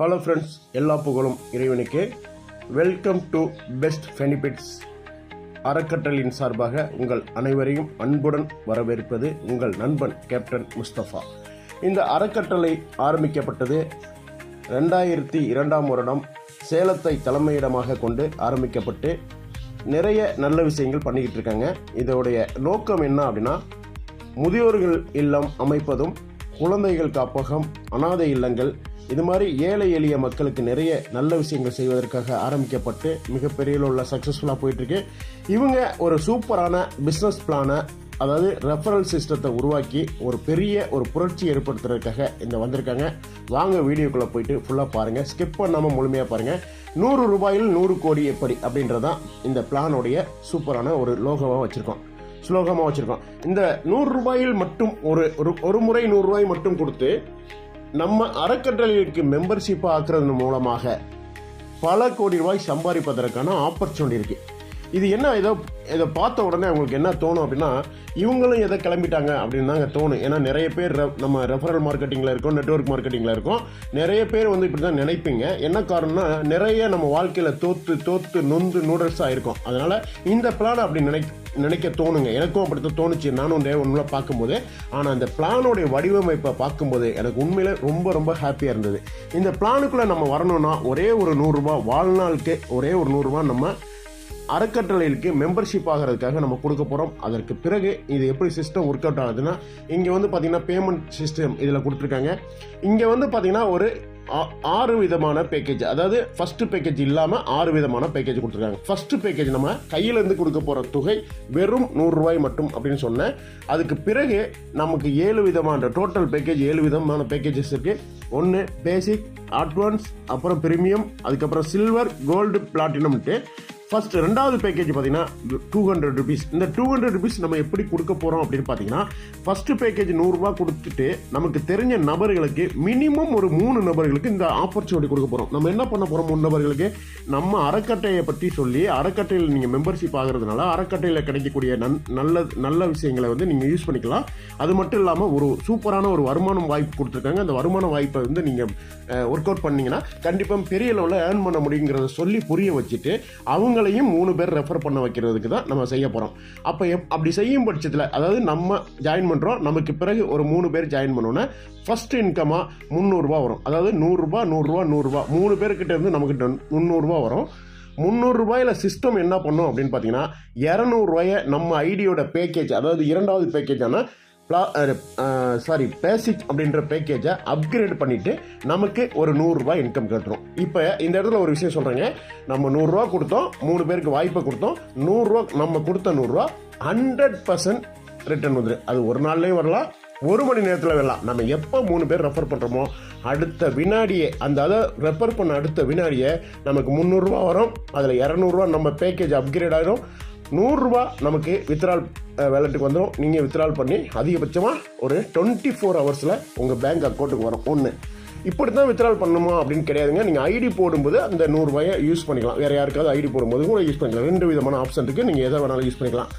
Hello friends எல்லா புகழும் இறைவனுக்கு. வெல்கம் டு பெஸ்ட் பெனிஃபிட்ஸ் அறக்கட்டளையின் சார்பாக உங்கள் அனைவரையும் அன்புடன் வரவேற்பது உங்கள் நண்பன் கேப்டன் முஸ்தபா. இந்த அறக்கட்டளை ஆரம்பிக்கப்பட்டது ரெண்டாயிரத்தி இரண்டாம் வருடம் சேலத்தை தலைமையிடமாக கொண்டு ஆரம்பிக்கப்பட்டு நிறைய நல்ல விஷயங்கள் பண்ணிக்கிட்டு இருக்காங்க. இதோடைய நோக்கம் என்ன அப்படின்னா முதியோர்கள் இல்லம் அமைப்பதும் குழந்தைகள் காப்பகம் அனாதை இல்லங்கள் இது மாதிரி ஏழை எளிய மக்களுக்கு நிறைய நல்ல விஷயங்கள் செய்வதற்காக ஆரம்பிக்கப்பட்டு மிகப்பெரிய உள்ள சக்ஸஸ்ஃபுல்லாக போயிட்டுருக்கு. இவங்க ஒரு சூப்பரான பிஸ்னஸ் பிளானை அதாவது ரெஃபரல் சிஸ்டத்தை உருவாக்கி ஒரு பெரிய ஒரு புரட்சி ஏற்படுத்துறதுக்காக இந்த வந்திருக்காங்க. வாங்க வீடியோக்குள்ளே போயிட்டு ஃபுல்லாக பாருங்கள் ஸ்கிப் பண்ணாமல் முழுமையாக பாருங்கள் நூறு ரூபாயில் நூறு கோடி எப்படி அப்படின்றதான் இந்த பிளானுடைய சூப்பரான ஒரு லோகோவாக வச்சுருக்கோம். ஸ்லோகமாக வச்சுருக்கோம் இந்த நூறு ரூபாயில் மட்டும் ஒரு ஒரு- ஒரு முறை நூறு ரூபாய் மட்டும் கொடுத்து நம்ம அறக்கட்டளைக்கு மெம்பர்ஷிப் ஆக்குறது மூலமாக பல கோடி ரூபாய் சம்பாதிப்பதற்கான ஆப்பர்ச்சுனிட்டி இருக்குது இது என்ன ஏதோ இதை பார்த்த உடனே அவங்களுக்கு என்ன தோணும் அப்படின்னா இவங்களும் எதை கிளம்பிட்டாங்க அப்படின்னு தாங்க தோணும். ஏன்னா நிறைய பேர் நம்ம ரெஃபரல் மார்க்கெட்டிங்கில் இருக்கோம் நெட்வொர்க் மார்க்கெட்டிங்கில் இருக்கோம். நிறைய பேர் வந்து இப்படி தான் நினைப்பீங்க. என்ன காரணம்னா நிறைய நம்ம வாழ்க்கையில் தோற்று தோற்று நொந்து நூடல்ஸாக இருக்கும். அதனால் இந்த பிளான் அப்படி நினை நினைக்க தோணுங்க. எனக்கும் அப்படித்தான் தோணுச்சு. நானும் டே பார்க்கும்போது ஆனால் அந்த பிளானோடைய வடிவமைப்பை பார்க்கும்போது எனக்கு உண்மையில ரொம்ப ரொம்ப ஹாப்பியாக இருந்தது. இந்த பிளானுக்குள்ளே நம்ம வரணும்னா ஒரே ஒரு நூறுரூபா வாழ்நாளுக்கு ஒரே ஒரு நூறுரூபா நம்ம அறக்கட்டளைக்கு மெம்பர்ஷிப் ஆகிறதுக்காக நம்ம கொடுக்க போகிறோம் அதற்கு பிறகு இது எப்படி சிஸ்டம் ஒர்க் அவுட் ஆகுதுன்னா இங்கே வந்து பார்த்தீங்கன்னா பேமெண்ட் சிஸ்டம் இதில் கொடுத்துருக்காங்க. இங்கே வந்து பார்த்தீங்கன்னா ஒரு ஆறு விதமான பேக்கேஜ் அதாவது ஃபர்ஸ்ட் பேக்கேஜ் இல்லாமல் ஆறு விதமான பேக்கேஜ் கொடுத்துருக்காங்க. ஃபர்ஸ்ட் பேக்கேஜ் நம்ம கையிலேருந்து கொடுக்க போகிற தொகை வெறும் நூறுரூவாய் மட்டும் அப்படின்னு சொன்னேன். அதுக்கு பிறகு நமக்கு ஏழு விதமான டோட்டல் பேக்கேஜ் ஏழு விதமான பேக்கேஜஸ் இருக்குது ஒன்று பேசிக் அட்வான்ஸ் அப்புறம் ப்ரீமியம் அதுக்கப்புறம் சில்வர் கோல்டு பிளாட்டினம்ட்டு ஃபர்ஸ்ட் ரெண்டாவது பேக்கேஜ் பார்த்தீங்கன்னா டூ ஹண்ட்ரட் ருபீஸ் இந்த டூ ஹண்ட்ரட் ருபீஸ் நம்ம எப்படி கொடுக்க போகிறோம் அப்படின்னு பார்த்தீங்கன்னா ஃபர்ஸ்ட் பேக்கேஜ் நூறுரூவா கொடுத்துட்டு நமக்கு தெரிஞ்ச நபர்களுக்கு மினிமம் ஒரு மூணு நபர்களுக்கு இந்த ஆப்பர்ச்சுனிட்டி கொடுக்க போகிறோம் நம்ம என்ன பண்ண போகிறோம் மூணு நபர்களுக்கு? நம்ம அறக்கட்டையை பற்றி சொல்லி அறக்கட்டையில் நீங்கள் மெம்பர்ஷிப் ஆகிறதுனால அறக்கட்டையில் கிடைக்கக்கூடிய நன் நல்ல நல்ல விஷயங்களை வந்து நீங்கள் யூஸ் பண்ணிக்கலாம். அது மட்டும் இல்லாமல் ஒரு சூப்பரான ஒரு வருமானம் வாய்ப்பு கொடுத்துருக்காங்க. அந்த வருமான வாய்ப்பை வந்து நீங்கள் ஒர்க் அவுட் பண்ணிங்கன்னா கண்டிப்பாக பெரிய லெவலில் ஏர்ன் பண்ண முடியுங்கிறத சொல்லி புரிய வச்சுட்டு அவங்க இவங்களையும் மூணு பேர் ரெஃபர் பண்ண வைக்கிறதுக்கு தான் நம்ம செய்ய போகிறோம் அப்போ எப் அப்படி செய்யும் பட்சத்தில் அதாவது நம்ம ஜாயின் பண்ணுறோம் நமக்கு பிறகு ஒரு மூணு பேர் ஜாயின் பண்ணோன்னே ஃபர்ஸ்ட் இன்கமாக முந்நூறுரூவா வரும். அதாவது நூறுரூபா நூறுரூவா நூறுரூவா. மூணு பேர்கிட்ட இருந்து நமக்கு முந்நூறுரூவா வரும். முந்நூறுரூபாயில் சிஸ்டம் என்ன பண்ணும் அப்படின்னு பார்த்தீங்கன்னா இரநூறுவாயை நம்ம ஐடியோட பேக்கேஜ் அதாவது இரண்டாவது பேக்கேஜான சாரி பேசிக் அப்படின்ற பேக்கேஜை அப்கிரேட் பண்ணிவிட்டு நமக்கு ஒரு நூறுரூவா இன்கம் கட்டுறோம். இப்போ இந்த இடத்துல ஒரு விஷயம் சொல்கிறேங்க நம்ம நூறுரூவா கொடுத்தோம் மூணு பேருக்கு வாய்ப்பை கொடுத்தோம். நூறுரூவா நம்ம கொடுத்த நூறுரூவா ஹண்ட்ரட் பர்சன்ட் ரிட்டர்ன் வந்துடும் அது ஒரு நாள்லேயும் வரலாம் ஒரு மணி நேரத்தில் வரலாம். நம்ம எப்போ மூணு பேர் ரெஃபர் பண்ணுறோமோ அடுத்த வினாடியே அந்த அதை ரெஃபர் பண்ண அடுத்த வினாடியே நமக்கு முந்நூறுரூவா வரும். அதில் இரநூறுவா நம்ம பேக்கேஜ் அப்கிரேட் ஆகிடும் நூறுரூவா நமக்கு வித்ரால் வேலெட்டுக்கு வந்துடும் நீங்கள் வித்ரால் பண்ணி அதிகபட்சமாக ஒரு டுவெண்ட்டி ஃபோர் ஹவர்ஸில் உங்கள் பேங்க் அக்கௌண்ட்டுக்கு வரும். ஒன்று இப்படி தான் வித்ரால் பண்ணணுமா அப்படின்னு கிடையாதுங்க. நீங்கள் ஐடி போடும்போது அந்த நூறுரூவாயை யூஸ் பண்ணிக்கலாம். வேறு யாருக்காவது ஐடி போடும்போது கூட யூஸ் பண்ணிக்கலாம். ரெண்டு விதமான ஆப்ஷன் இருக்குது நீங்கள் எதை வேணாலும் யூஸ் பண்ணிக்கலாம்.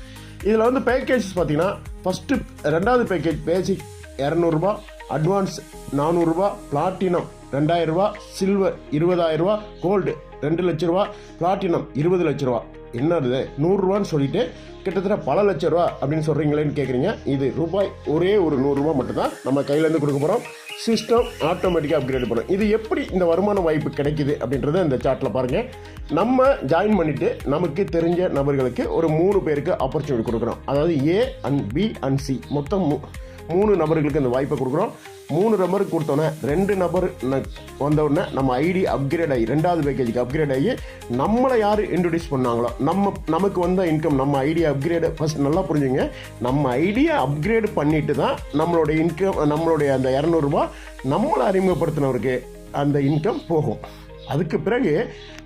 இதில் வந்து பேக்கேஜஸ் பார்த்தீங்கன்னா ஃபஸ்ட்டு ரெண்டாவது பேக்கேஜ் பேசிக் இரநூறுபா அட்வான்ஸ் நானூறுரூபா பிளாட்டினம் ரெண்டாயிரரூபா சில்வர் இருபதாயிரரூபா கோல்டு ரெண்டு லட்ச ரூபா பிளாட்டினம் இருபது லட்ச ரூபா என்னது? நூறுரூவான்னு சொல்லிட்டு கிட்டத்தட்ட பல லட்ச ரூபா அப்படின்னு சொல்கிறீங்களேன்னு கேட்குறீங்க இது ரூபாய் ஒரே ஒரு நூறுரூவா மட்டும்தான் நம்ம கையிலேருந்து கொடுக்க போகிறோம் சிஸ்டம் ஆட்டோமேட்டிக்காக அப்கிரேட் பண்ணும். இது எப்படி இந்த வருமான வாய்ப்பு கிடைக்குது அப்படின்றத இந்த சார்ட்டில் பாருங்கள் நம்ம ஜாயின் பண்ணிவிட்டு நமக்கு தெரிஞ்ச நபர்களுக்கு ஒரு மூணு பேருக்கு ஆப்பர்ச்சுனிட்டி கொடுக்குறோம். அதாவது A and B and C மொத்தம் மூ- மூணு நபர்களுக்கு இந்த வாய்ப்பை கொடுக்குறோம். மூணு நபருக்கு கொடுத்தோன்னே ரெண்டு நபர் ந- நம்ம ஐடி அப்கிரேட் ஆகி ரெண்டாவது பேக்கேஜுக்கு அப்கிரேட் ஆகி நம்மளை யார் இன்ட்ரடியூஸ் பண்ணாங்களோ நம்ம நமக்கு வந்த இன்கம் நம்ம ஐடியா அப்கிரேடு ஃபஸ்ட் நல்லா புரிஞ்சுங்க. நம்ம ஐடியா அப்கிரேட் பண்ணிட்டு தான் நம்மளுடைய இன்கம் நம்மளுடைய அந்த இரநூறுபா நம்மளை அறிமுகப்படுத்தினவருக்கு அந்த இன்கம் போகும். அதுக்கு பிறகு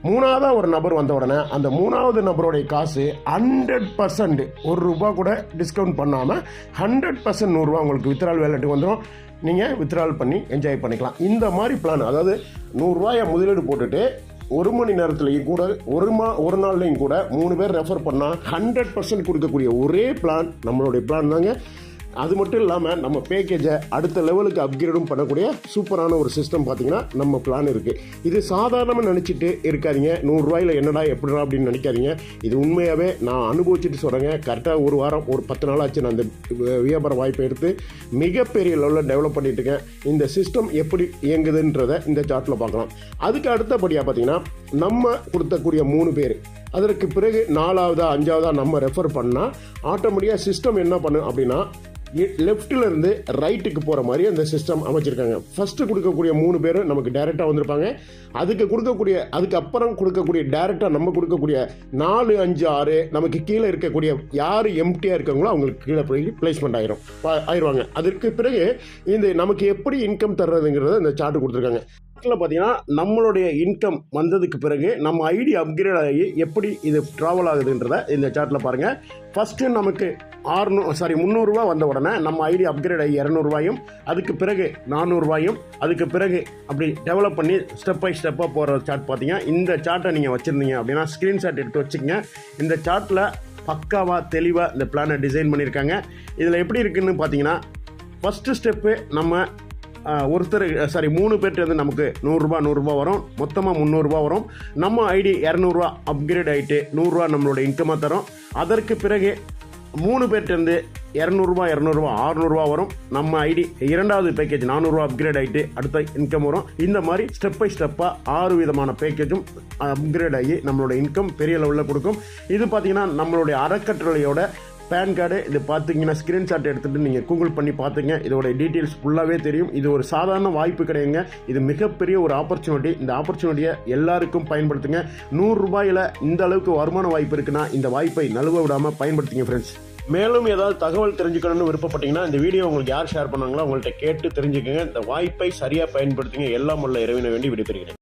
மூணாவதாக ஒரு நபர் வந்த உடனே அந்த மூணாவது நபருடைய காசு ஹண்ட்ரட் பர்சன்ட் ஒரு ரூபா கூட டிஸ்கவுண்ட் பண்ணாமல் ஹண்ட்ரட் பர்சன்ட் நூறுரூவா உங்களுக்கு வித்ரால் வேலட்டுக்கு வந்துடும் நீங்கள் வித்ரால் பண்ணி என்ஜாய் பண்ணிக்கலாம். இந்த மாதிரி பிளான் அதாவது நூறுரூவாயை முதலீடு போட்டுட்டு ஒரு மணி நேரத்துலையும் கூட ஒரு மா ஒரு நாள்லையும் கூட மூணு பேர் ரெஃபர் பண்ணால் ஹண்ட்ரட் பர்சன்ட் கொடுக்கக்கூடிய ஒரே பிளான் நம்மளுடைய பிளான் தாங்க. அது மட்டும் இல்லாமல் நம்ம பேக்கேஜை அடுத்த லெவலுக்கு அப்கிரேடும் பண்ணக்கூடிய சூப்பரான ஒரு சிஸ்டம் பார்த்தீங்கன்னா நம்ம பிளான் இருக்குது இது சாதாரணமாக நினச்சிட்டு இருக்காதீங்க. நூறுரூவாயில் என்னடா எப்படிடா அப்படின்னு நினைக்காதீங்க. இது உண்மையாகவே நான் அனுபவிச்சுட்டு சொல்கிறேங்க கரெக்டாக ஒரு வாரம் ஒரு பத்து நாள் ஆச்சு நான் அந்த வியாபார வாய்ப்பை எடுத்து மிகப்பெரிய லெவலில் டெவலப் பண்ணிட்டு இருக்கேன். இந்த சிஸ்டம் எப்படி இயங்குதுன்றதை இந்த சார்ட்டில் பார்க்கலாம். அதுக்கு அடுத்தபடியாக பார்த்தீங்கன்னா நம்ம கொடுத்தக்கூடிய மூணு பேர். அதற்கு பிறகு நாலாவதா அஞ்சாவதா நம்ம ரெஃபர் பண்ணால் ஆட்டோமேட்டிக்காக சிஸ்டம் என்ன பண்ணும் அப்படின்னா லெஃப்ட்லேருந்து ரைட்டுக்கு போகிற மாதிரி அந்த சிஸ்டம் அமைச்சிருக்காங்க. ஃபஸ்ட்டு கொடுக்கக்கூடிய மூணு பேரும் நமக்கு டேரெக்டாக வந்திருப்பாங்க. அதுக்கு கொடுக்கக்கூடிய அதுக்கப்புறம் கொடுக்கக்கூடிய டேரெக்டாக நம்ம கொடுக்கக்கூடிய நாலு அஞ்சு ஆறு நமக்கு கீழே இருக்கக்கூடிய யார் எம்டியாக இருக்காங்களோ அவங்களுக்கு கீழே போய் பிளேஸ்மெண்ட் ஆயிரும். ஆயிடுவாங்க. ஆயிருவாங்க அதற்கு பிறகு இந்த நமக்கு எப்படி இன்கம் தர்றதுங்கிறத இந்த சார்ட் கொடுத்துருக்காங்க. இதில் பார்த்தீங்கன்னா நம்மளுடைய இன்கம் வந்ததுக்கு பிறகு நம்ம ஐடி அப்கிரேட் ஆகி எப்படி இது ட்ராவல் ஆகுதுன்றத இந்த சார்ட்டில் பாருங்கள் ஃபஸ்ட்டு நமக்கு ஆறுநூ சாரி முந்நூறுரூவா வந்த உடனே நம்ம ஐடி அப்கிரேட் ஆகி இரநூறுவாயும் அதுக்கு பிறகு நானூறுரூவாயும் அதுக்கு பிறகு அப்படி டெவலப் பண்ணி ஸ்டெப் பை ஸ்டெப்பாக போகிற சார்ட் பார்த்தீங்கன்னா இந்த சார்ட்டை நீங்கள் வச்சுருந்தீங்க அப்படின்னா ஸ்க்ரீன்ஷாட் எடுத்து வச்சுக்கோங்க. இந்த சார்ட்டில் பக்காவாக தெளிவாக இந்த பிளானை டிசைன் பண்ணியிருக்காங்க. இதில் எப்படி இருக்குதுன்னு பார்த்தீங்கன்னா ஃபஸ்ட்டு ஸ்டெப்பு நம்ம ஒருத்தர் சாரி மூணு பேர்ட்டு வந்து நமக்கு நூறுரூபா நூறுரூபா வரும். மொத்தமாக முந்நூறுரூவா வரும். நம்ம ஐடி இரநூறுவா அப்கிரேட் ஆகிட்டு நூறுரூவா நம்மளோட இன்கமாக தரும். அதற்கு பிறகு மூணு பேர்ட்டேருந்து இரநூறுபா இரநூறுபா ஆறுநூறுவா வரும். நம்ம ஐடி இரண்டாவது பேக்கேஜ் நானூறுரூவா அப்கிரேட் ஆகிட்டு அடுத்த இன்கம் வரும். இந்த மாதிரி ஸ்டெப் பை ஸ்டெப்பாக ஆறு விதமான பேக்கேஜும் அப்கிரேட் ஆகி நம்மளோட இன்கம் பெரிய லெவலில் கொடுக்கும். இது பார்த்திங்கன்னா நம்மளுடைய அறக்கட்டளையோட பேன் கார்டு இது பார்த்தீங்கன்னா ஸ்க்ரீன்ஷாட் எடுத்துகிட்டு நீங்கள் கூகுள் பண்ணி பார்த்துங்க இதோட டீட்டெயில்ஸ் ஃபுல்லாகவே தெரியும். இது ஒரு சாதாரண வாய்ப்பு கிடையாதுங்க இது மிகப்பெரிய ஒரு ஆப்பர்ச்சுனிட்டி இந்த ஆப்பர்ச்சுனிட்டியை எல்லாருக்கும் பயன்படுத்துங்க. நூறுரூபாயில் இந்த அளவுக்கு வருமான வாய்ப்பு இருக்குன்னா இந்த வாய்ப்பை நழுவ விடாமல் பயன்படுத்துங்க ஃப்ரெண்ட்ஸ் மேலும் ஏதாவது தகவல் தெரிஞ்சுக்கணும்னு விருப்பப்பட்டீங்கன்னா இந்த வீடியோ உங்களுக்கு யார் ஷேர் பண்ணாங்களோ அவங்கள்ட்ட கேட்டு தெரிஞ்சுக்கங்க. இந்த வாய்ப்பை சரியாக பயன்படுத்துங்க. எல்லாம் உள்ள இறைவனை வேண்டி விடைபெறுகிறேன்.